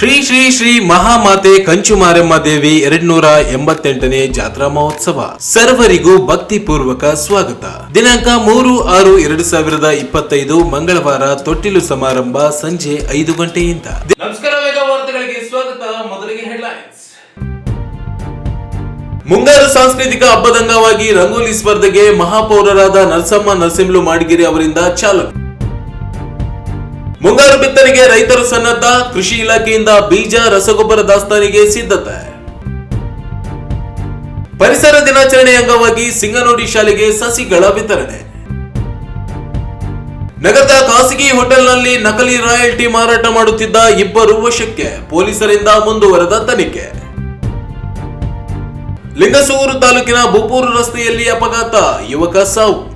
ಶ್ರೀ ಶ್ರೀ ಶ್ರೀ ಮಹಾಮಾತೆ ಕಂಚು ಮಾರಮ್ಮ ದೇವಿ ಎರಡ್ನೂರ ಎಂಬತ್ತೆಂಟನೇ ಜಾತ್ರಾ ಮಹೋತ್ಸವ. ಸರ್ವರಿಗೂ ಭಕ್ತಿಪೂರ್ವಕ ಸ್ವಾಗತ. ದಿನಾಂಕ ಮೂರು ಆರು ಎರಡು ಸಾವಿರದ ಇಪ್ಪತ್ತೈದು ಮಂಗಳವಾರ ತೊಟ್ಟಿಲು ಸಮಾರಂಭ ಸಂಜೆ ಐದು ಗಂಟೆಯಿಂದ. ನಮಸ್ಕಾರ ಸ್ವಾಗತ. ಮೊದಲಿಗೆ ಹೆಡ್ಲೈನ್ಸ್. ಮುಂಗಾರು ಸಾಂಸ್ಕೃತಿಕ ಹಬ್ಬದಂಗವಾಗಿ ರಂಗೋಲಿ ಸ್ಪರ್ಧೆಗೆ ಮಹಾಪೌರರಾದ ನರಸಮ್ಮ ನರಸಿಂಹಲು ಮಾಡಗಿರಿ ಅವರಿಂದ ಚಾಲನೆ. ಮುಂಗಾರು ಬಿತ್ತನೆಗೆ ರೈತರು ಸನ್ನದ್ಧ ಕೃಷಿ ಇಲಾಖೆಯಿಂದ ಬೀಜ, ರಸಗೊಬ್ಬರ ದಾಸ್ತಾನಿಗೆ ಸಿದ್ಧತೆ. ಪರಿಸರ ದಿನಾಚರಣೆ ಅಂಗವಾಗಿ ಸಿಂಗನೋಡಿ ಶಾಲೆಗೆ ಸಸಿಗಳ ವಿತರಣೆ. ನಗರದ ಖಾಸಗಿ ಹೋಟೆಲ್ನಲ್ಲಿ ನಕಲಿ ರಾಯಲ್ಟಿ ಮಾರಾಟ ಮಾಡುತ್ತಿದ್ದ ಇಬ್ಬರು ವಶಕ್ಕೆ ಪೊಲೀಸರಿಂದ ಮುಂದುವರೆದ ತನಿಖೆ. ಲಿಂಗಸೂರು ತಾಲೂಕಿನ ಬುಪೂರು ರಸ್ತೆಯಲ್ಲಿ ಅಪಘಾತ, ಯುವಕ ಸಾವು.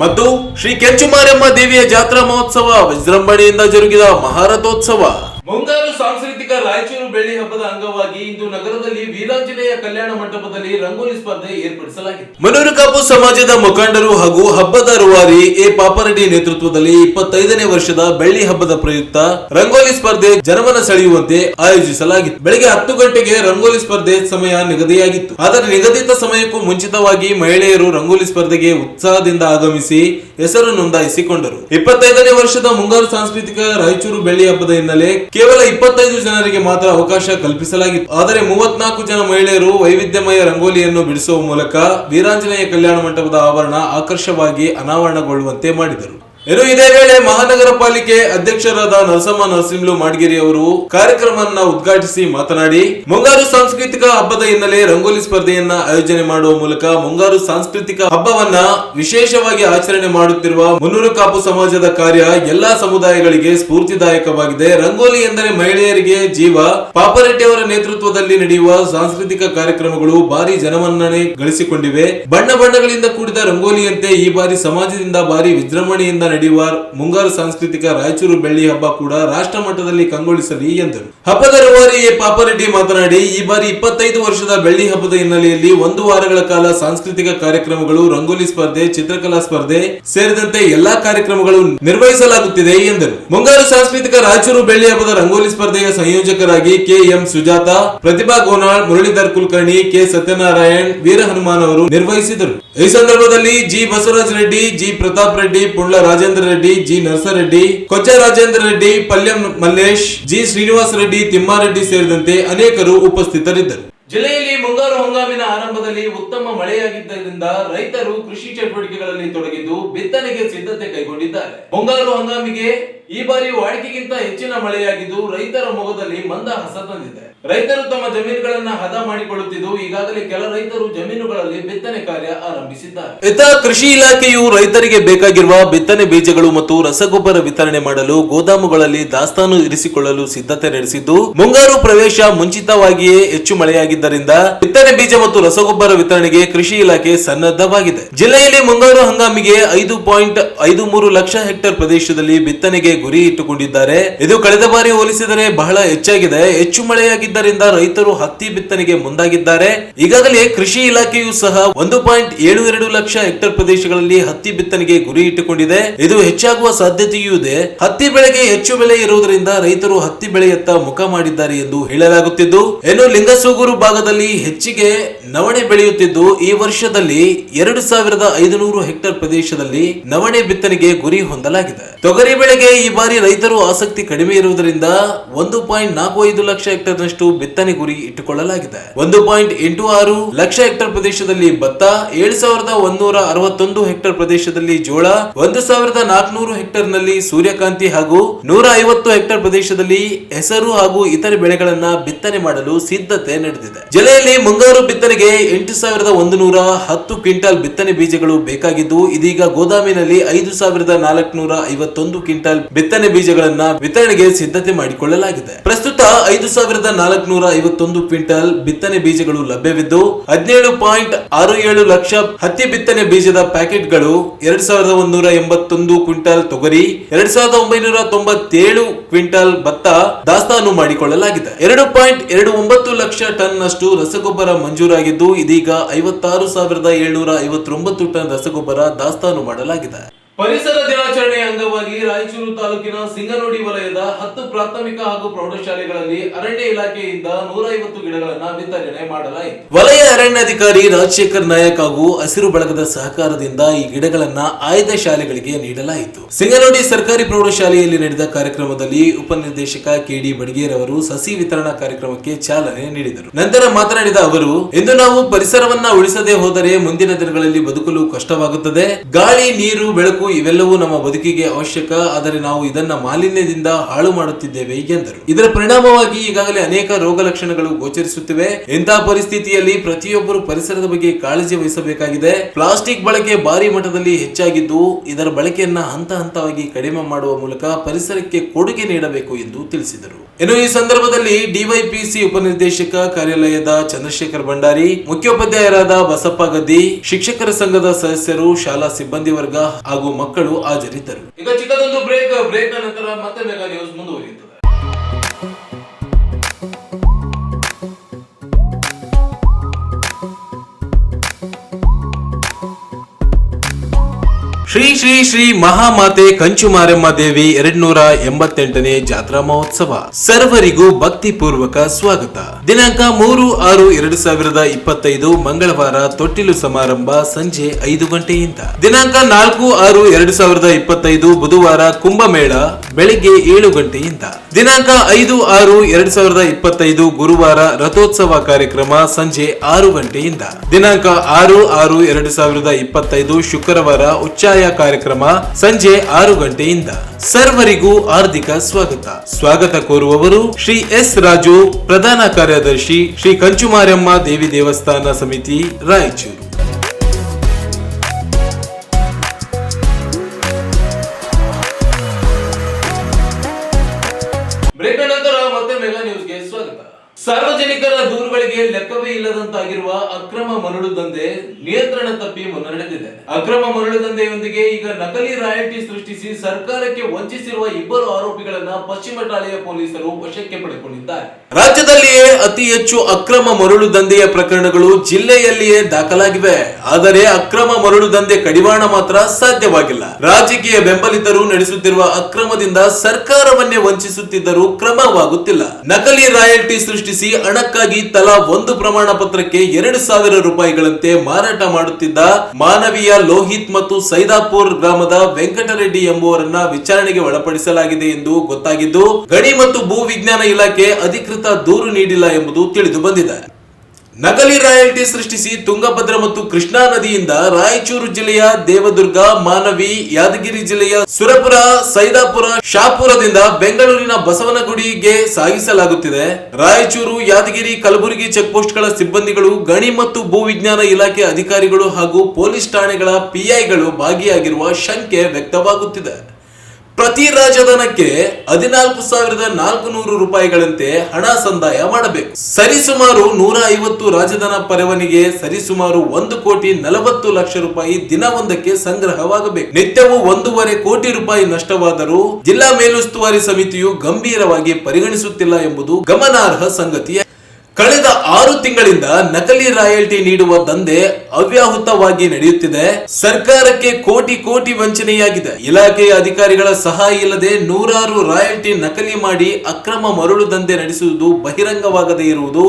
ಮತ್ತು ಶ್ರೀ ಕೆಂಚುಮಾರಮ್ಮ ದೇವಿಯ ಜಾತ್ರಾ ಮಹೋತ್ಸವ ವಿಜೃಂಭಣೆಯಿಂದ ಜರುಗಿದ ಮಹಾರಥೋತ್ಸವ. ಮುಂಗಾರು ಸಾಂಸ್ಕೃತಿಕ ರಾಯಚೂರು ಬೆಳ್ಳಿ ಹಬ್ಬದ ಅಂಗವಾಗಿ ಇಂದು ನಗರದಲ್ಲಿ ವೀರಾಂಜನೇಯ ಕಲ್ಯಾಣ ಮಂಟಪದಲ್ಲಿ ರಂಗೋಲಿ ಸ್ಪರ್ಧೆ ಏರ್ಪಡಿಸಲಾಗಿದೆ ಮನೂರು ಕಾಪು ಸಮಾಜದ ಮುಖಂಡರು ಹಾಗೂ ಹಬ್ಬದ ರುವಾರಿ ಎ. ಪಾಪರೆಡ್ಡಿ ನೇತೃತ್ವದಲ್ಲಿ ಇಪ್ಪತ್ತೈದನೇ ವರ್ಷದ ಬೆಳ್ಳಿ ಹಬ್ಬದ ಪ್ರಯುಕ್ತ ರಂಗೋಲಿ ಸ್ಪರ್ಧೆ ಜನಮನ ಸೆಳೆಯುವಂತೆ ಆಯೋಜಿಸಲಾಗಿತ್ತು. ಬೆಳಗ್ಗೆ ಹತ್ತು ಗಂಟೆಗೆ ರಂಗೋಲಿ ಸ್ಪರ್ಧೆ ಸಮಯ ನಿಗದಿಯಾಗಿತ್ತು. ಆದರೆ ನಿಗದಿತ ಸಮಯಕ್ಕೂ ಮುಂಚಿತವಾಗಿ ಮಹಿಳೆಯರು ರಂಗೋಲಿ ಸ್ಪರ್ಧೆಗೆ ಉತ್ಸಾಹದಿಂದ ಆಗಮಿಸಿ ಹೆಸರು ನೋಂದಾಯಿಸಿಕೊಂಡರು. ಇಪ್ಪತ್ತೈದನೇ ವರ್ಷದ ಮುಂಗಾರು ಸಾಂಸ್ಕೃತಿಕ ರಾಯಚೂರು ಬೆಳ್ಳಿ ಹಬ್ಬದ ಹಿನ್ನೆಲೆ ಕೇವಲ ಇಪ್ಪತ್ತೈದು ಜನರಿಗೆ ಮಾತ್ರ ಅವಕಾಶ ಕಲ್ಪಿಸಲಾಗಿತ್ತು. ಆದರೆ ಮೂವತ್ನಾಲ್ಕು ಜನ ಮಹಿಳೆಯರು ವೈವಿಧ್ಯಮಯ ರಂಗೋಲಿಯನ್ನು ಬಿಡಿಸುವ ಮೂಲಕ ವೀರಾಂಜನೇಯ ಕಲ್ಯಾಣ ಮಂಟಪದ ಆವರಣ ಆಕರ್ಷವಾಗಿ ಅನಾವರಣಗೊಳ್ಳುವಂತೆ ಮಾಡಿದರು. ಇನ್ನು ಇದೇ ವೇಳೆ ಮಹಾನಗರ ಪಾಲಿಕೆ ಅಧ್ಯಕ್ಷರಾದ ನರಸಮ್ಮ ನರಸಿಂಹಲು ಮಾಡಗಿರಿ ಅವರು ಕಾರ್ಯಕ್ರಮವನ್ನ ಉದ್ಘಾಟಿಸಿ ಮಾತನಾಡಿ, ಮುಂಗಾರು ಸಾಂಸ್ಕೃತಿಕ ಹಬ್ಬದ ಹಿನ್ನೆಲೆ ರಂಗೋಲಿ ಸ್ಪರ್ಧೆಯನ್ನ ಆಯೋಜನೆ ಮಾಡುವ ಮೂಲಕ ಮುಂಗಾರು ಸಾಂಸ್ಕೃತಿಕ ಹಬ್ಬವನ್ನ ವಿಶೇಷವಾಗಿ ಆಚರಣೆ ಮಾಡುತ್ತಿರುವ ಮುನ್ನೂರು ಕಾಪು ಸಮಾಜದ ಕಾರ್ಯ ಎಲ್ಲಾ ಸಮುದಾಯಗಳಿಗೆ ಸ್ಫೂರ್ತಿದಾಯಕವಾಗಿದೆ. ರಂಗೋಲಿ ಎಂದರೆ ಮಹಿಳೆಯರಿಗೆ ಜೀವ ಪಾಪರೆಡ್ಡಿ ಅವರ ನೇತೃತ್ವದಲ್ಲಿ ನಡೆಯುವ ಸಾಂಸ್ಕೃತಿಕ ಕಾರ್ಯಕ್ರಮಗಳು ಭಾರಿ ಜನಮನ್ನಣೆ ಗಳಿಸಿಕೊಂಡಿವೆ. ಬಣ್ಣ ಬಣ್ಣಗಳಿಂದ ಕೂಡಿದ ರಂಗೋಲಿಯಂತೆ ಈ ಬಾರಿ ಸಮಾಜದಿಂದ ಭಾರಿ ವಿಜೃಂಭಣೆಯಿಂದ ನಡೆಯುವ ಮುಂಗಾರು ಸಾಂಸ್ಕೃತಿಕ ರಾಯಚೂರು ಬೆಳ್ಳಿ ಹಬ್ಬ ಕೂಡ ರಾಷ್ಟ್ರ ಮಟ್ಟದಲ್ಲಿ ಕಂಗೊಳಿಸಲಿ ಎಂದರು. ಹಬ್ಬದ ರೂವಾರಿ ಪಾಪರೆಡ್ಡಿ ಮಾತನಾಡಿ, ಈ ಬಾರಿ ಇಪ್ಪತ್ತೈದು ವರ್ಷದ ಬೆಳ್ಳಿ ಹಬ್ಬದ ಹಿನ್ನೆಲೆಯಲ್ಲಿ ಒಂದು ವಾರಗಳ ಕಾಲ ಸಾಂಸ್ಕೃತಿಕ ಕಾರ್ಯಕ್ರಮಗಳು, ರಂಗೋಲಿ ಸ್ಪರ್ಧೆ, ಚಿತ್ರಕಲಾ ಸ್ಪರ್ಧೆ ಸೇರಿದಂತೆ ಎಲ್ಲಾ ಕಾರ್ಯಕ್ರಮಗಳು ನಿರ್ವಹಿಸಲಾಗುತ್ತಿದೆ ಎಂದರು. ಮುಂಗಾರು ಸಾಂಸ್ಕೃತಿಕ ರಾಯಚೂರು ಬೆಳ್ಳಿ ಹಬ್ಬದ ರಂಗೋಲಿ ಸ್ಪರ್ಧೆಯ ಸಂಯೋಜಕರಾಗಿ K M Sujata, Pratibha Gonal, Muralidhar Kulkarni, K Satyanarayan Veera Hanuman ಅವರು ನಿರ್ವಹಿಸಿದರು. ಈ ಸಂದರ್ಭದಲ್ಲಿ G Basavaraja Reddy, G Pratap Reddy Pundla Rajendra Reddy, G. Narasareddy Kocha Rajendra Reddy, Palyam Mallesh, G. Srinivasa Reddy, Timmareddy ಸೇರಿದಂತೆ ಅನೇಕರು ಉಪಸ್ಥಿತರಿದ್ದರು. ಜಿಲ್ಲೆಯಲ್ಲಿ ಮುಂಗಾರು ಹಂಗಾಮಿನ ಆರಂಭದಲ್ಲಿ ಉತ್ತಮ ಮಳೆಯಾಗಿದ್ದರಿಂದ ರೈತರು ಕೃಷಿ ಚಟುವಟಿಕೆಗಳಲ್ಲಿ ತೊಡಗಿದ್ದು ಬಿತ್ತನೆಗೆ ಸಿದ್ಧತೆ ಕೈಗೊಂಡಿದ್ದಾರೆ. ಮುಂಗಾರು ಹಂಗಾಮಿಗೆ ಈ ಬಾರಿ ವಾಡಿಕೆಗಿಂತ ಹೆಚ್ಚಿನ ಮಳೆಯಾಗಿದ್ದು ರೈತರ ಮೊಗದಲ್ಲಿ ಮಂದ ಹಸ ತಂದಿದೆ ರೈತರು ತಮ್ಮ ಜಮೀನುಗಳನ್ನ ಹದ ಮಾಡಿಕೊಳ್ಳುತ್ತಿದ್ದು, ಈಗಾಗಲೇ ಕೆಲ ರೈತರು ಜಮೀನುಗಳಲ್ಲಿ ಬಿತ್ತನೆ ಕಾರ್ಯ ಆರಂಭಿಸಿದ್ದಾರೆ. ಇತ ಕೃಷಿ ಇಲಾಖೆಯು ರೈತರಿಗೆ ಬೇಕಾಗಿರುವ ಬಿತ್ತನೆ ಬೀಜಗಳು ಮತ್ತು ರಸಗೊಬ್ಬರ ವಿತರಣೆ ಮಾಡಲು ಗೋದಾಮುಗಳಲ್ಲಿ ದಾಸ್ತಾನು ಇರಿಸಿಕೊಳ್ಳಲು ಸಿದ್ಧತೆ ನಡೆಸಿದ್ದು, ಮುಂಗಾರು ಪ್ರವೇಶ ಮುಂಚಿತವಾಗಿಯೇ ಹೆಚ್ಚು ಮಳೆಯಾಗಿದ್ದರಿಂದ ಬಿತ್ತನೆ ಬೀಜ ಮತ್ತು ರಸಗೊಬ್ಬರ ವಿತರಣೆಗೆ ಕೃಷಿ ಇಲಾಖೆ ಸನ್ನದ್ಧವಾಗಿದೆ. ಜಿಲ್ಲೆಯಲ್ಲಿ ಮುಂಗಾರು ಹಂಗಾಮಿಗೆ ಐದು ಪಾಯಿಂಟ್ ಐದು ಮೂರು ಲಕ್ಷ ಹೆಕ್ಟೇರ್ ಪ್ರದೇಶದಲ್ಲಿ ಬಿತ್ತನೆಗೆ ಗುರಿ ಇಟ್ಟುಕೊಂಡಿದ್ದಾರೆ. ಇದು ಕಳೆದ ಬಾರಿ ಹೋಲಿಸಿದರೆ ಬಹಳ ಹೆಚ್ಚಾಗಿದೆ. ಹೆಚ್ಚು ಮಳೆಯಾಗಿದ್ದರಿಂದ ರೈತರು ಹತ್ತಿ ಬಿತ್ತನೆಗೆ ಮುಂದಾಗಿದ್ದಾರೆ. ಈಗಾಗಲೇ ಕೃಷಿ ಇಲಾಖೆಯು ಸಹ ಒಂದು ಪಾಯಿಂಟ್ ಏಳು ಎರಡು ಲಕ್ಷ ಹೆಕ್ಟೇರ್ ಪ್ರದೇಶಗಳಲ್ಲಿ ಹತ್ತಿ ಬಿತ್ತನೆಗೆ ಗುರಿ ಇಟ್ಟುಕೊಂಡಿದೆ. ಇದು ಹೆಚ್ಚಾಗುವ ಸಾಧ್ಯತೆಯೂ ಇದೆ. ಹತ್ತಿ ಬೆಳೆಗೆ ಹೆಚ್ಚು ಬೆಲೆ ಇರುವುದರಿಂದ ರೈತರು ಹತ್ತಿ ಬೆಳೆಯತ್ತ ಮುಖ ಮಾಡಿದ್ದಾರೆ ಎಂದು ಹೇಳಲಾಗುತ್ತಿದ್ದು, ಇನ್ನು ಲಿಂಗಸೂಗೂರು ಭಾಗದಲ್ಲಿ ಹೆಚ್ಚಿಗೆ ನವಣೆ ಬೆಳೆಯುತ್ತಿದ್ದು, ಈ ವರ್ಷದಲ್ಲಿ ಎರಡು ಸಾವಿರದ ಐದುನೂರು ಹೆಕ್ಟೇರ್ ಪ್ರದೇಶದಲ್ಲಿ ನವಣೆ ಬಿತ್ತನೆಗೆ ಗುರಿ ಹೊಂದಲಾಗಿದೆ. ತೊಗರಿ ಬೆಳೆಗೆ ಬಾರಿ ರೈತರು ಆಸಕ್ತಿ ಕಡಿಮೆ ಇರುವುದರಿಂದ ಒಂದು ಪಾಯಿಂಟ್ ನಾಲ್ಕು ಐದು ಲಕ್ಷ ಹೆಕ್ಟೇರ್ ನಷ್ಟು ಬಿತ್ತನೆ ಗುರಿ ಇಟ್ಟುಕೊಳ್ಳಲಾಗಿದೆ. ಒಂದು ಪಾಯಿಂಟ್ ಎಂಟು ಆರು ಲಕ್ಷ ಹೆಕ್ಟೇರ್ ಪ್ರದೇಶದಲ್ಲಿ ಭತ್ತ, ಏಳು ಸಾವಿರದ ಒಂದೂರ ಅರವತ್ತೊಂದು ಹೆಕ್ಟೇರ್ ಪ್ರದೇಶದಲ್ಲಿ ಜೋಳ, ಒಂದು ಸಾವಿರದ ನಾಲ್ಕುನೂರು ಹೆಕ್ಟೇರ್ನಲ್ಲಿ ಸೂರ್ಯಕಾಂತಿ ಹಾಗೂ ನೂರ ಐವತ್ತು ಹೆಕ್ಟೇರ್ ಪ್ರದೇಶದಲ್ಲಿ ಹೆಸರು ಹಾಗೂ ಇತರೆ ಬೆಳೆಗಳನ್ನ ಬಿತ್ತನೆ ಮಾಡಲು ಸಿದ್ಧತೆ ನಡೆದಿದೆ. ಜಿಲ್ಲೆಯಲ್ಲಿ ಮುಂಗಾರು ಬಿತ್ತನೆಗೆ ಎಂಟು ಸಾವಿರದ ಒಂದು ಹತ್ತು ಕ್ವಿಂಟಾಲ್ ಬಿತ್ತನೆ ಬೀಜಗಳು ಬೇಕಾಗಿದ್ದು, ಇದೀಗ ಗೋದಾಮಿನಲ್ಲಿ ಐದು ಸಾವಿರದ ನಾಲ್ಕುನೂರ ಐವತ್ತೊಂದು ಕ್ವಿಂಟಾಲ್ ಬಿತ್ತನೆ ಬೀಜಗಳನ್ನ ವಿತರಣೆಗೆ ಸಿದ್ಧತೆ ಮಾಡಿಕೊಳ್ಳಲಾಗಿದೆ. ಪ್ರಸ್ತುತ ಐದು ಸಾವಿರದ ನಾಲ್ಕುನೂರ ಐವತ್ತೊಂದು ಕ್ವಿಂಟಲ್ ಬಿತ್ತನೆ ಬೀಜಗಳು ಲಭ್ಯವಿದ್ದು, ಹದಿನೇಳು ಪಾಯಿಂಟ್ ಆರು ಏಳು ಲಕ್ಷ ಹತ್ತಿ ಬಿತ್ತನೆ ಬೀಜದ ಪ್ಯಾಕೆಟ್ಗಳು ಎರಡ್ ಸಾವಿರದ ಒಂದೂರ ಎಂಬತ್ತೊಂದು ಕ್ವಿಂಟಲ್ ತೊಗರಿ, ಎರಡ್ ಸಾವಿರದ ಒಂಬೈನೂರ ತೊಂಬತ್ತೇಳು ಕ್ವಿಂಟಲ್ ಭತ್ತ ದಾಸ್ತಾನು ಮಾಡಿಕೊಳ್ಳಲಾಗಿದೆ. ಎರಡು ಪಾಯಿಂಟ್ ಎರಡು ಒಂಬತ್ತು ಲಕ್ಷ ಟನ್ ನಷ್ಟು ರಸಗೊಬ್ಬರ ಮಂಜೂರಾಗಿದ್ದು, ಇದೀಗ ಐವತ್ತಾರು ಸಾವಿರದ ಏಳ್ನೂರ ಐವತ್ತೊಂಬತ್ತು ಟನ್ ರಸಗೊಬ್ಬರ ದಾಸ್ತಾನು ಮಾಡಲಾಗಿದೆ. ಪರಿಸರ ದಿನಾಚರಣೆಯ ಅಂಗವಾಗಿ ರಾಯಚೂರು ತಾಲೂಕಿನ ಸಿಂಗನೋಡಿ ವಲಯದ ಹತ್ತು ಪ್ರಾಥಮಿಕ ಹಾಗೂ ಪ್ರೌಢಶಾಲೆಗಳಲ್ಲಿ ಅರಣ್ಯ ಇಲಾಖೆಯಿಂದ ನೂರೈವತ್ತು ಗಿಡಗಳನ್ನ ವಿತರಣೆ ಮಾಡಲಾಯಿತು. ವಲಯ ಅರಣ್ಯಾಧಿಕಾರಿ ರಾಜಶೇಖರ್ ನಾಯಕ್ ಹಾಗೂ ಹಸಿರು ಬಳಗದ ಸಹಕಾರದಿಂದ ಈ ಗಿಡಗಳನ್ನ ಆಯ್ದ ಶಾಲೆಗಳಿಗೆ ನೀಡಲಾಯಿತು. ಸಿಂಗನೋಡಿ ಸರ್ಕಾರಿ ಪ್ರೌಢಶಾಲೆಯಲ್ಲಿ ನಡೆದ ಕಾರ್ಯಕ್ರಮದಲ್ಲಿ ಉಪನಿರ್ದೇಶಕ ಕೆಡಿ ಬಡಿಗೇರ್ ಅವರು ಸಸಿ ವಿತರಣಾ ಕಾರ್ಯಕ್ರಮಕ್ಕೆ ಚಾಲನೆ ನೀಡಿದರು. ನಂತರ ಮಾತನಾಡಿದ ಅವರು, ಇಂದು ನಾವು ಪರಿಸರವನ್ನ ಉಳಿಸದೆ ಹೋದರೆ ಮುಂದಿನ ದಿನಗಳಲ್ಲಿ ಬದುಕಲು ಕಷ್ಟವಾಗುತ್ತದೆ. ಗಾಳಿ, ನೀರು, ಬೆಳಕು ಇವೆಲ್ಲವೂ ನಮ್ಮ ಬದುಕಿಗೆ ಅವಶ್ಯಕ, ಆದರೆ ನಾವು ಇದನ್ನ ಮಾಲಿನ್ಯದಿಂದ ಹಾಳು ಮಾಡುತ್ತಿದ್ದೇವೆ ಎಂದರು. ಇದರ ಪರಿಣಾಮವಾಗಿ ಈಗಾಗಲೇ ಅನೇಕ ರೋಗ ಲಕ್ಷಣಗಳು ಗೋಚರಿಸುತ್ತಿವೆ. ಇಂತಹ ಪರಿಸ್ಥಿತಿಯಲ್ಲಿ ಪ್ರತಿಯೊಬ್ಬರು ಪರಿಸರದ ಬಗ್ಗೆ ಕಾಳಜಿ ವಹಿಸಬೇಕಾಗಿದೆ. ಪ್ಲಾಸ್ಟಿಕ್ ಬಳಕೆ ಭಾರಿ ಮಟ್ಟದಲ್ಲಿ ಹೆಚ್ಚಾಗಿದ್ದು, ಇದರ ಬಳಕೆಯನ್ನ ಹಂತ ಹಂತವಾಗಿ ಕಡಿಮೆ ಮಾಡುವ ಮೂಲಕ ಪರಿಸರಕ್ಕೆ ಕೊಡುಗೆ ನೀಡಬೇಕು ಎಂದು ತಿಳಿಸಿದರು. ಇನ್ನು ಈ ಸಂದರ್ಭದಲ್ಲಿ ಡಿವೈಪಿಸಿ ಉಪನಿರ್ದೇಶಕ ಕಾರ್ಯಾಲಯದ ಚಂದ್ರಶೇಖರ್ ಭಂಡಾರಿ, ಮುಖ್ಯೋಪಾಧ್ಯಾಯರಾದ ಬಸಪ್ಪ ಗದ್ದಿ, ಶಿಕ್ಷಕರ ಸಂಘದ ಸದಸ್ಯರು, ಶಾಲಾ ಸಿಬ್ಬಂದಿ ವರ್ಗ ಹಾಗೂ ಮಕ್ಕಳು ಹಾಜರಿದ್ದರು ಈಗ ಚಿಕ್ಕದೊಂದು ಬ್ರೇಕ್ ಬ್ರೇಕ್ ನಂತರ ಮತ್ತೆ ನ್ಯೂಸ್ ಮುಂದುವರಿಯುತ್ತದೆ ಶ್ರೀ ಶ್ರೀ ಶ್ರೀ ಮಹಾಮಾತೆ ಕಂಚುಮಾರಮ್ಮ ದೇವಿ ಎರಡ್ ನೂರ ಎಂಬತ್ತೆಂಟನೇ ಜಾತ್ರಾ ಮಹೋತ್ಸವ. ಸರ್ವರಿಗೂ ಭಕ್ತಿ ಪೂರ್ವಕ ಸ್ವಾಗತ. ದಿನಾಂಕ ಮೂರು ಆರು ಎರಡು ಸಾವಿರದ ಇಪ್ಪತ್ತೈದು ಮಂಗಳವಾರ ತೊಟ್ಟಿಲು ಸಮಾರಂಭ ಸಂಜೆ ಐದು ಗಂಟೆಯಿಂದ. ದಿನಾಂಕ ನಾಲ್ಕು ಆರು ಎರಡು ಸಾವಿರದ ಇಪ್ಪತ್ತೈದು ಬುಧವಾರ ಕುಂಭಮೇಳ ಬೆಳಿಗ್ಗೆ ಏಳು ಗಂಟೆಯಿಂದ ದಿನಾಂಕ ಐದು ಆರು ಎರಡ್ ಸಾವಿರದ ಇಪ್ಪತ್ತೈದು ಗುರುವಾರ ರಥೋತ್ಸವ ಕಾರ್ಯಕ್ರಮ ಸಂಜೆ ಆರು ಗಂಟೆಯಿಂದ ದಿನಾಂಕ ಆರು ಆರು ಎರಡು ಸಾವಿರದ ಇಪ್ಪತ್ತೈದು ಶುಕ್ರವಾರ ಉಚ್ಚಾಯ ಕಾರ್ಯಕ್ರಮ ಸಂಜೆ ಆರು ಗಂಟೆಯಿಂದ ಸರ್ವರಿಗೂ ಹಾರ್ದಿಕ ಸ್ವಾಗತ. ಸ್ವಾಗತ ಕೋರುವವರು ಶ್ರೀ ಎಸ್ ರಾಜು, ಪ್ರಧಾನ ಕಾರ್ಯದರ್ಶಿ ಶ್ರೀ ಕಂಚುಮಾರಮ್ಮ ದೇವಿ ದೇವಸ್ಥಾನ ಸಮಿತಿ ರಾಯಚೂರು. ಬ್ರೇಕ್ ನಂತರ ಮತ್ತೆ ಮೆಗಾ ನ್ಯೂಸ್ಗೆ ಸ್ವಾಗತ. ಸಾರ್ವಜನಿಕರ ದೂರುಗಳಿಗೆ ಲೆಕ್ಕವೇ ಇಲ್ಲದಂತಾಗಿರುವ ಅಕ್ರಮ ಮರಳು ದಂಧೆ ನಿಯಂತ್ರಣ ತಪ್ಪಿ ಮುನ್ನಡೆದಿದೆ ಅಕ್ರಮ ಮರಳು ದಂಧೆಯೊಂದಿಗೆ ಈಗ ನಕಲಿ ರಾಯಲ್ಟಿ ಸೃಷ್ಟಿಸಿ ಸರ್ಕಾರಕ್ಕೆ ವಂಚಿಸಿರುವ ಇಬ್ಬರು ಆರೋಪಿಗಳನ್ನ ಪಶ್ಚಿಮ ಠಾಣೆಯ ಪೊಲೀಸರು ವಶಕ್ಕೆ ಪಡೆದುಕೊಂಡಿದ್ದಾರೆ. ರಾಜ್ಯದಲ್ಲಿಯೇ ಅತಿ ಹೆಚ್ಚು ಅಕ್ರಮ ಮರಳು ದಂಧೆಯ ಪ್ರಕರಣಗಳು ಜಿಲ್ಲೆಯಲ್ಲಿಯೇ ದಾಖಲಾಗಿವೆ. ಆದರೆ ಅಕ್ರಮ ಮರಳು ದಂಧೆ ಕಡಿವಾಣ ಮಾತ್ರ ಸಾಧ್ಯವಾಗಿಲ್ಲ. ರಾಜಕೀಯ ಬೆಂಬಲಿತರು ನಡೆಸುತ್ತಿರುವ ಅಕ್ರಮದಿಂದ ಸರ್ಕಾರವನ್ನೇ ವಂಚಿಸುತ್ತಿದ್ದರೂ ಕ್ರಮವಾಗುತ್ತಿಲ್ಲ. ನಕಲಿ ರಾಯಲ್ಟಿ ಸೃಷ್ಟಿಸಿ ಹಣಕ್ಕಾಗಿ ತಲಾ ಒಂದು ಪ್ರಮಾಣ ಪತ್ರಕ್ಕೆ ಎರಡು ಸಾವಿರ ರೂಪಾಯಿಗಳಂತೆ ಮಾರಾಟ ಮಾಡುತ್ತಿದ್ದ ಮಾನವೀಯ ಲೋಹಿತ್ ಮತ್ತು ಸೈದಾಪುರ್ ಗ್ರಾಮದ ವೆಂಕಟರೆಡ್ಡಿ ಎಂಬುವರನ್ನ ವಿಚಾರಣೆಗೆ ಒಳಪಡಿಸಲಾಗಿದೆ ಎಂದು ಗೊತ್ತಾಗಿದ್ದು ಗಣಿ ಮತ್ತು ಭೂ ವಿಜ್ಞಾನ ಇಲಾಖೆ ಅಧಿಕೃತ ದೂರು ನೀಡಿಲ್ಲ ಎಂಬುದು ತಿಳಿದು ಬಂದಿದೆ. ನಕಲಿ ರಾಯಲ್ಟಿ ಸೃಷ್ಟಿಸಿ ತುಂಗಭದ್ರ ಮತ್ತು ಕೃಷ್ಣಾ ನದಿಯಿಂದ ರಾಯಚೂರು ಜಿಲ್ಲೆಯ ದೇವದುರ್ಗ, ಮಾನವಿ, ಯಾದಗಿರಿ ಜಿಲ್ಲೆಯ ಸುರಪುರ, ಸೈದಾಪುರ, ಶಾಪುರದಿಂದ ಬೆಂಗಳೂರಿನ ಬಸವನಗುಡಿಗೆ ಸಾಗಿಸಲಾಗುತ್ತಿದೆ. ರಾಯಚೂರು, ಯಾದಗಿರಿ, ಕಲಬುರಗಿ ಚೆಕ್ ಪೋಸ್ಟ್ಗಳ ಸಿಬ್ಬಂದಿಗಳು ಗಣಿ ಮತ್ತು ಭೂ ವಿಜ್ಞಾನ ಇಲಾಖೆ ಅಧಿಕಾರಿಗಳು ಹಾಗೂ ಪೊಲೀಸ್ ಠಾಣೆಗಳ ಪಿಐಗಳು ಭಾಗಿಯಾಗಿರುವ ಶಂಕೆ ವ್ಯಕ್ತವಾಗುತ್ತಿದೆ. ಪ್ರತಿ ರಾಜಧನಕ್ಕೆ ಹದಿನಾಲ್ಕು ಸಾವಿರದ ನಾಲ್ಕು ನೂರು ರೂಪಾಯಿಗಳಂತೆ ಹಣ ಸಂದಾಯ ಮಾಡಬೇಕು. ಸರಿಸುಮಾರು ನೂರ ಐವತ್ತು ರಾಜಧನ ಪರವನಿಗೆ ಸರಿಸುಮಾರು ಒಂದು ಕೋಟಿ ನಲವತ್ತು ಲಕ್ಷ ರೂಪಾಯಿ ದಿನವೊಂದಕ್ಕೆ ಸಂಗ್ರಹವಾಗಬೇಕು. ನಿತ್ಯವೂ ಒಂದೂವರೆ ಕೋಟಿ ರೂಪಾಯಿ ನಷ್ಟವಾದರೂ ಜಿಲ್ಲಾ ಮೇಲುಸ್ತುವಾರಿ ಸಮಿತಿಯು ಗಂಭೀರವಾಗಿ ಪರಿಗಣಿಸುತ್ತಿಲ್ಲ ಎಂಬುದು ಗಮನಾರ್ಹ ಸಂಗತಿ ಕಳೆದ ಆರು ತಿಂಗಳಿಂದ ನಕಲಿ ರಾಯಲ್ಟಿ ನೀಡುವ ದಂಧೆ ಅವ್ಯಾಹುತವಾಗಿ ನಡೆಯುತ್ತಿದೆ. ಸರ್ಕಾರಕ್ಕೆ ಕೋಟಿ ಕೋಟಿ ವಂಚನೆಯಾಗಿದೆ. ಇಲಾಖೆಯ ಅಧಿಕಾರಿಗಳ ಸಹಾಯ ಇಲ್ಲದೆ ನೂರಾರು ರಾಯಲ್ಟಿ ನಕಲಿ ಮಾಡಿ ಅಕ್ರಮ ಮರಳು ದಂಧೆ ನಡೆಸುವುದು ಬಹಿರಂಗವಾಗದೇ ಇರುವುದು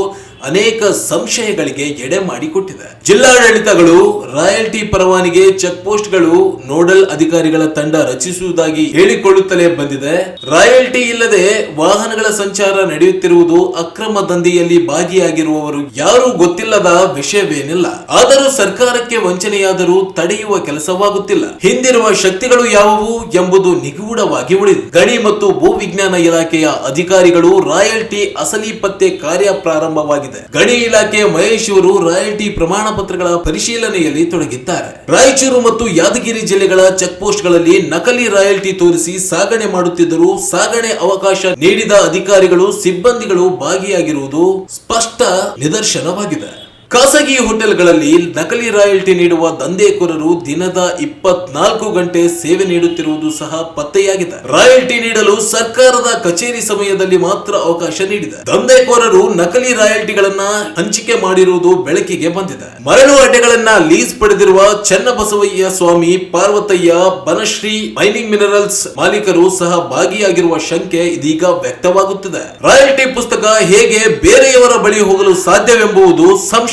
ಅನೇಕ ಸಂಶಯಗಳಿಗೆ ಎಡೆ ಮಾಡಿಕೊಟ್ಟಿದೆ. ಜಿಲ್ಲಾಡಳಿತಗಳು ರಾಯಲ್ಟಿ ಪರವಾನಿಗೆ ಚೆಕ್ ಪೋಸ್ಟ್ಗಳು ನೋಡಲ್ ಅಧಿಕಾರಿಗಳ ತಂಡ ರಚಿಸುವುದಾಗಿ ಹೇಳಿಕೊಳ್ಳುತ್ತಲೇ ಬಂದಿದೆ. ರಾಯಲ್ಟಿ ಇಲ್ಲದೆ ವಾಹನಗಳ ಸಂಚಾರ ನಡೆಯುತ್ತಿರುವುದು ಅಕ್ರಮ ದಂಧೆಯಲ್ಲಿ ಭಾಗಿಯಾಗಿರುವವರು ಯಾರೂ ಗೊತ್ತಿಲ್ಲದ ವಿಷಯವೇನಿಲ್ಲ. ಆದರೂ ಸರ್ಕಾರಕ್ಕೆ ವಂಚನೆಯಾದರೂ ತಡೆಯುವ ಕೆಲಸವಾಗುತ್ತಿಲ್ಲ. ಹಿಂದಿರುವ ಶಕ್ತಿಗಳು ಯಾವುವು ಎಂಬುದು ನಿಗೂಢವಾಗಿ ಉಳಿದು ಗಣಿ ಮತ್ತು ಭೂ ವಿಜ್ಞಾನ ಇಲಾಖೆಯ ಅಧಿಕಾರಿಗಳು ರಾಯಲ್ಟಿ ಅಸಲಿ ಪತ್ತೆ ಕಾರ್ಯ ಪ್ರಾರಂಭವಾಗಿದೆ. ಗಣಿ ಇಲಾಖೆ ಮಹೇಶ್ ಇವರು ರಾಯಲ್ಟಿ ಪ್ರಮಾಣ ಪತ್ರಗಳ ಪರಿಶೀಲನೆಯಲ್ಲಿ ತೊಡಗಿದ್ದಾರೆ. ರಾಯಚೂರು ಮತ್ತು ಯಾದಗಿರಿ ಜಿಲ್ಲೆಗಳ ಚೆಕ್ ಪೋಸ್ಟ್ಗಳಲ್ಲಿ ನಕಲಿ ರಾಯಲ್ಟಿ ತೋರಿಸಿ ಸಾಗಣೆ ಮಾಡುತ್ತಿದ್ದರೂ ಸಾಗಣೆ ಅವಕಾಶ ನೀಡಿದ ಅಧಿಕಾರಿಗಳು ಸಿಬ್ಬಂದಿಗಳು ಭಾಗಿಯಾಗಿರುವುದು ಸ್ಪಷ್ಟ ನಿದರ್ಶನವಾಗಿದೆ. ಖಾಸಗಿ ಹೋಟೆಲ್ಗಳಲ್ಲಿ ನಕಲಿ ರಾಯಲ್ಟಿ ನೀಡುವ ದಂಧೆಕೋರರು ದಿನದ ಇಪ್ಪತ್ನಾಲ್ಕು ಗಂಟೆ ಸೇವೆ ನೀಡುತ್ತಿರುವುದು ಸಹ ಪತ್ತೆಯಾಗಿದೆ. ರಾಯಲ್ಟಿ ನೀಡಲು ಸರ್ಕಾರದ ಕಚೇರಿ ಸಮಯದಲ್ಲಿ ಮಾತ್ರ ಅವಕಾಶ ನೀಡಿದೆ. ದಂಧೆಕೋರರು ನಕಲಿ ರಾಯಲ್ಟಿಗಳನ್ನ ಹಂಚಿಕೆ ಮಾಡಿರುವುದು ಬೆಳಕಿಗೆ ಬಂದಿದೆ. ಮರಳು ಅಡ್ಡೆಗಳನ್ನ ಲೀಸ್ ಪಡೆದಿರುವ ಚನ್ನಬಸವಯ್ಯ ಸ್ವಾಮಿ, ಪಾರ್ವತಯ್ಯ, ಬನಶ್ರೀ, ಮೈನಿಂಗ್ ಮಿನರಲ್ಸ್ ಮಾಲೀಕರು ಸಹ ಭಾಗಿಯಾಗಿರುವ ಶಂಕೆ ಇದೀಗ ವ್ಯಕ್ತವಾಗುತ್ತಿದೆ. ರಾಯಲ್ಟಿ ಪುಸ್ತಕ ಹೇಗೆ ಬೇರೆಯವರ ಬಳಿ ಹೋಗಲು ಸಾಧ್ಯವೆಂಬುದು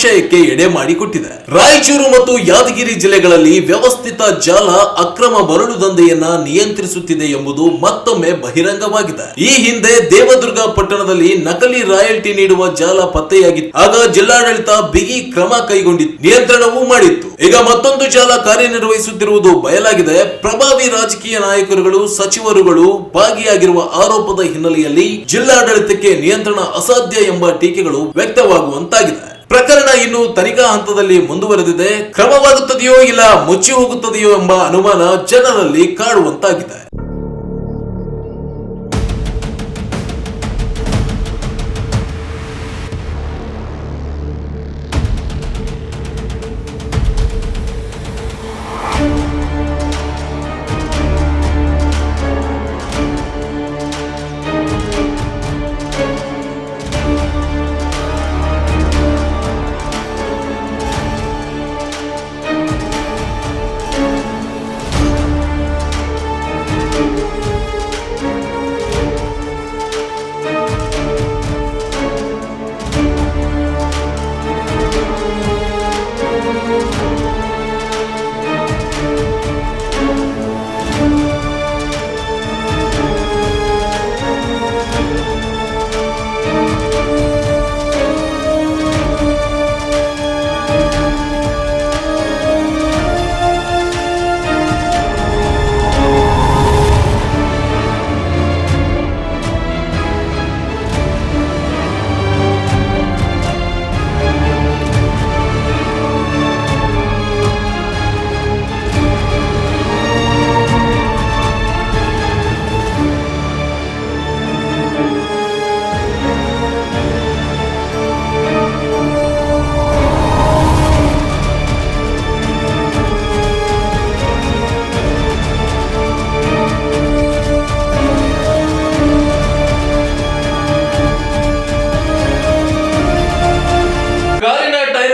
ಸಂಶಯಕ್ಕೆ ಎಡೆ ಮಾಡಿಕೊಟ್ಟಿದೆ ರಾಯಚೂರು ಮತ್ತು ಯಾದಗಿರಿ ಜಿಲ್ಲೆಗಳಲ್ಲಿ ವ್ಯವಸ್ಥಿತ ಜಾಲ ಅಕ್ರಮ ಮರಳು ದಂಧೆಯನ್ನ ನಿಯಂತ್ರಿಸುತ್ತಿದೆ ಎಂಬುದು ಮತ್ತೊಮ್ಮೆ ಬಹಿರಂಗವಾಗಿದೆ. ಈ ಹಿಂದೆ ದೇವದುರ್ಗ ಪಟ್ಟಣದಲ್ಲಿ ನಕಲಿ ರಾಯಲ್ಟಿ ನೀಡುವ ಜಾಲ ಪತ್ತೆಯಾಗಿತ್ತು. ಆಗ ಜಿಲ್ಲಾಡಳಿತ ಬಿಗಿ ಕ್ರಮ ಕೈಗೊಂಡಿತ್ತು. ನಿಯಂತ್ರಣವೂ ಮಾಡಿತ್ತು. ಈಗ ಮತ್ತೊಂದು ಜಾಲ ಕಾರ್ಯನಿರ್ವಹಿಸುತ್ತಿರುವುದು ಬಯಲಾಗಿದೆ. ಪ್ರಭಾವಿ ರಾಜಕೀಯ ನಾಯಕರುಗಳು, ಸಚಿವರುಗಳು ಭಾಗಿಯಾಗಿರುವ ಆರೋಪದ ಹಿನ್ನೆಲೆಯಲ್ಲಿ ಜಿಲ್ಲಾಡಳಿತಕ್ಕೆ ನಿಯಂತ್ರಣ ಅಸಾಧ್ಯ ಎಂಬ ಟೀಕೆಗಳು ವ್ಯಕ್ತವಾಗುವಂತಾಗಿದೆ. ಪ್ರಕರಣ ಇನ್ನು ತನಿಖಾ ಹಂತದಲ್ಲಿ ಮುಂದುವರೆದಿದೆ. ಕ್ರಮವಾಗುತ್ತದೆಯೋ ಇಲ್ಲ ಮುಚ್ಚಿ ಹೋಗುತ್ತದೆಯೋ ಎಂಬ ಅನುಮಾನ ಜನರಲ್ಲಿ ಕಾಡುವಂತಾಗಿದೆ.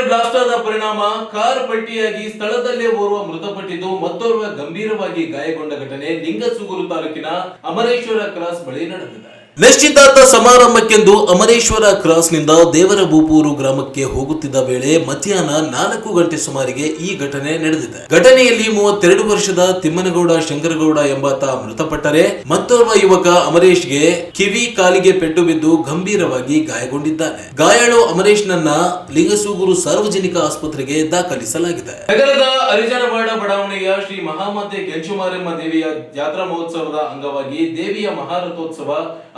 ಟೈರ್ ಬ್ಲಾಸ್ಟ್ ಪರಿಣಾಮ ಕಾರ್ ಪಟ್ಟಿಯಾಗಿ ಸ್ಥಳದಲ್ಲೇ ಓರ್ವ ಮೃತಪಟ್ಟಿದ್ದು, ಮತ್ತೋರ್ವ ಗಂಭೀರವಾಗಿ ಗಾಯಗೊಂಡ ಘಟನೆ ಲಿಂಗಸುಗೂರು ತಾಲೂಕಿನ ಅಮರೇಶ್ವರ ಕ್ರಾಸ್ ಬಳಿ ನಡೆದಿದೆ. ನಿಶ್ಚಿತಾರ್ಥ ಸಮಾರಂಭಕ್ಕೆಂದು ಅಮರೇಶ್ವರ ಕ್ರಾಸ್ನಿಂದ ದೇವರ ಬೂಪೂರು ಗ್ರಾಮಕ್ಕೆ ಹೋಗುತ್ತಿದ್ದ ವೇಳೆ ಮಧ್ಯಾಹ್ನ ನಾಲ್ಕು ಗಂಟೆ ಸುಮಾರಿಗೆ ಈ ಘಟನೆ ನಡೆದಿದೆ. ಘಟನೆಯಲ್ಲಿ ಮೂವತ್ತೆರಡು ವರ್ಷದ ತಿಮ್ಮನಗೌಡ, ಶಂಕರಗೌಡ ಎಂಬಾತ ಮೃತಪಟ್ಟರೆ ಮತ್ತೋರ್ವ ಯುವಕ ಅಮರೇಶ್ಗೆ ಕಿವಿ, ಕಾಲಿಗೆ ಪೆಟ್ಟು ಬಿದ್ದು ಗಂಭೀರವಾಗಿ ಗಾಯಗೊಂಡಿದ್ದಾನೆ. ಗಾಯಾಳು ಅಮರೇಶ್ನನ್ನ ಲಿಂಗಸೂಗೂರು ಸಾರ್ವಜನಿಕ ಆಸ್ಪತ್ರೆಗೆ ದಾಖಲಿಸಲಾಗಿದೆ. ನಗರದ ಅರಿಜನವಾಡ ಬಡಾವಣೆಯ ಶ್ರೀ ಮಹಾಮಾತೆ ಕೆಂಚುಮಾರಮ್ಮ ದೇವಿಯ ಜಾತ್ರಾ ಮಹೋತ್ಸವದ ಅಂಗವಾಗಿ ದೇವಿಯ ಮಹಾರಥೋತ್ಸವ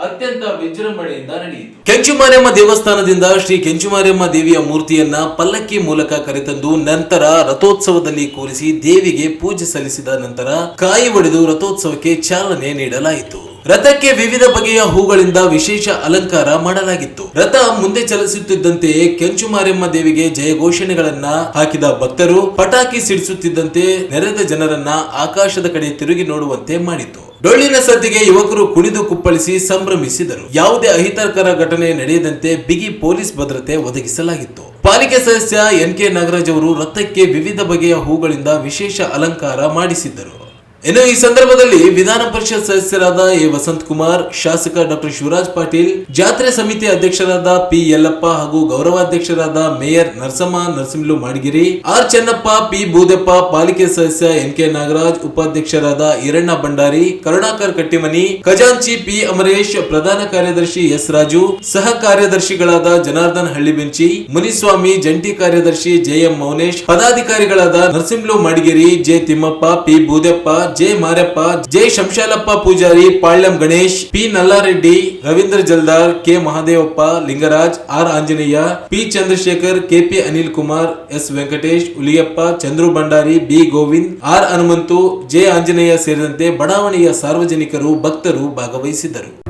ಅತ್ಯಂತ ವಿಜೃಂಭಣೆಯಿಂದ ನಡೆಯಿತು. ಕೆಂಚುಮಾರಿಯಮ್ಮ ದೇವಸ್ಥಾನದಿಂದ ಶ್ರೀ ಕೆಂಚುಮಾರಿಯಮ್ಮ ದೇವಿಯ ಮೂರ್ತಿಯನ್ನ ಪಲ್ಲಕ್ಕಿ ಮೂಲಕ ಕರೆತಂದು ನಂತರ ರಥೋತ್ಸವದಲ್ಲಿ ಕೂರಿಸಿ ದೇವಿಗೆ ಪೂಜೆ ಸಲ್ಲಿಸಿದ ನಂತರ ಕಾಯಿ ಒಡೆದು ರಥೋತ್ಸವಕ್ಕೆ ಚಾಲನೆ ನೀಡಲಾಯಿತು. ರಥಕ್ಕೆ ವಿವಿಧ ಬಗೆಯ ಹೂಗಳಿಂದ ವಿಶೇಷ ಅಲಂಕಾರ ಮಾಡಲಾಗಿತ್ತು. ರಥ ಮುಂದೆ ಚಲಿಸುತ್ತಿದ್ದಂತೆಯೇ ಕೆಂಚುಮಾರಮ್ಮ ದೇವಿಗೆ ಜಯಘೋಷಣೆಗಳನ್ನ ಹಾಕಿದ ಭಕ್ತರು ಪಟಾಕಿ ಸಿಡಿಸುತ್ತಿದ್ದಂತೆ ನೆರೆದ ಜನರನ್ನ ಆಕಾಶದ ಕಡೆ ತಿರುಗಿ ನೋಡುವಂತೆ ಮಾಡಿತು. ಡೊಳ್ಳಿನ ಸದ್ದಿಗೆ ಯುವಕರು ಕುಣಿದು ಕುಪ್ಪಳಿಸಿ ಸಂಭ್ರಮಿಸಿದರು. ಯಾವುದೇ ಅಹಿತಕರ ಘಟನೆ ನಡೆಯದಂತೆ ಬಿಗಿ ಪೊಲೀಸ್ ಭದ್ರತೆ ಒದಗಿಸಲಾಗಿತ್ತು. ಪಾಲಿಕೆ ಸದಸ್ಯ ಎನ್ ಕೆ ನಾಗರಾಜ್ ಅವರು ರಥಕ್ಕೆ ವಿವಿಧ ಬಗೆಯ ಹೂಗಳಿಂದ ವಿಶೇಷ ಅಲಂಕಾರ ಮಾಡಿಸಿದ್ದರು. ಇನ್ನು ಈ ಸಂದರ್ಭದಲ್ಲಿ ವಿಧಾನ ಪರಿಷತ್ ಸದಸ್ಯರಾದ ಎ ವಸಂತ್ ಕುಮಾರ್, ಶಾಸಕ ಡಾಕ್ಟರ್ ಶಿವರಾಜ್ ಪಾಟೀಲ್, ಜಾತ್ರೆ ಸಮಿತಿ ಅಧ್ಯಕ್ಷರಾದ ಪಿ ಯಲ್ಲಪ್ಪ ಹಾಗೂ ಗೌರವಾಧ್ಯಕ್ಷರಾದ mayor Narasamma, Narasimhalu Madigiri, R Chennappa, P Budeppa ಪಾಲಿಕೆ ಸದಸ್ಯ ಎನ್ ಕೆ ನಾಗರಾಜ್, ಉಪಾಧ್ಯಕ್ಷರಾದ ಈರಣ್ಣ ಭಂಡಾರಿ, ಕರುಣಾಕರ್ ಕಟ್ಟಿಮನಿ, ಖಜಾಂಚಿ ಪಿ ಅಮರೇಶ್, ಪ್ರಧಾನ ಕಾರ್ಯದರ್ಶಿ ಎಸ್ ರಾಜು, ಸಹ ಕಾರ್ಯದರ್ಶಿಗಳಾದ ಜನಾರ್ದನ್ ಹಳ್ಳಿಬೆಂಚಿ ಮುನಿಸ್ವಾಮಿ, ಜಂಟಿ ಕಾರ್ಯದರ್ಶಿ JM Mounesh, ಪದಾಧಿಕಾರಿಗಳಾದ Narasimhalu Madagiri, J Timmappa, P Budeppa J Marappa, J Shamshalappa Pujari, Palyam Ganesh, P Nallareddy, Ravindra Jaldar, K Mahadevappa, Lingaraj, R Anjaneya, P Chandrashekar KP Anil Kumar, S Venkatesh, Huliyappa, Chandru Bhandari, B Govind, R Hanumanthu, J Anjaneya ಸೇರಿದಂತೆ ಬಡಾವಣೆಯ ಸಾರ್ವಜನಿಕರು, ಭಕ್ತರು ಭಾಗವಹಿಸಿದ್ದರು.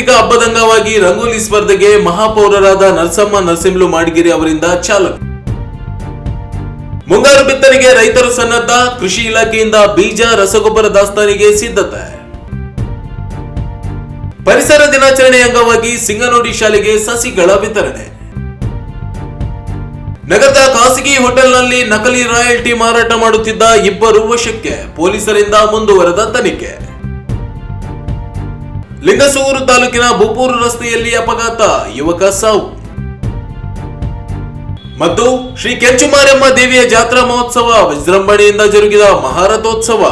ಸಾಂಸ್ಕೃತಿಕ ಹಬ್ಬದ ಅಂಗವಾಗಿ ರಂಗೋಲಿ ಸ್ಪರ್ಧೆಗೆ ಮಹಾಪೌರರಾದ ನರಸಮ್ಮ ನರಸಿಂಹಲು ಮಾಡಗಿರಿ ಅವರಿಂದ ಚಾಲನೆ. ಮುಂಗಾರು ಬಿತ್ತನೆಗೆ ರೈತರು ಸನ್ನದ್ಧ ಕೃಷಿ ಇಲಾಖೆಯಿಂದ ಬೀಜ, ರಸಗೊಬ್ಬರ ದಾಸ್ತಾನಿಗೆ ಸಿದ್ಧತೆ. ಪರಿಸರ ದಿನಾಚರಣೆ ಅಂಗವಾಗಿ ಸಿಂಗನೋಡಿ ಶಾಲೆಗೆ ಸಸಿಗಳ ವಿತರಣೆ. ನಗರದ ಖಾಸಗಿ ಹೋಟೆಲ್ನಲ್ಲಿ ನಕಲಿ ರಾಯಲ್ಟಿ ಮಾರಾಟ ಮಾಡುತ್ತಿದ್ದ ಇಬ್ಬರು ವಶಕ್ಕೆ ಪೊಲೀಸರಿಂದ ಮುಂದುವರೆದ ತನಿಖೆ. ಲಿಂಗಸೂರು ತಾಲೂಕಿನ ಬೂಪೂರು ರಸ್ತೆಯಲ್ಲಿ ಅಪಘಾತ, ಯುವಕ ಸಾವು. ಮತ್ತು ಶ್ರೀ ಕೆಂಚುಮಾರಮ್ಮ ದೇವಿಯ ಜಾತ್ರಾ ಮಹೋತ್ಸವ ವಿಜೃಂಭಣೆಯಿಂದ ಜರುಗಿದ ಮಹಾರಥೋತ್ಸವ.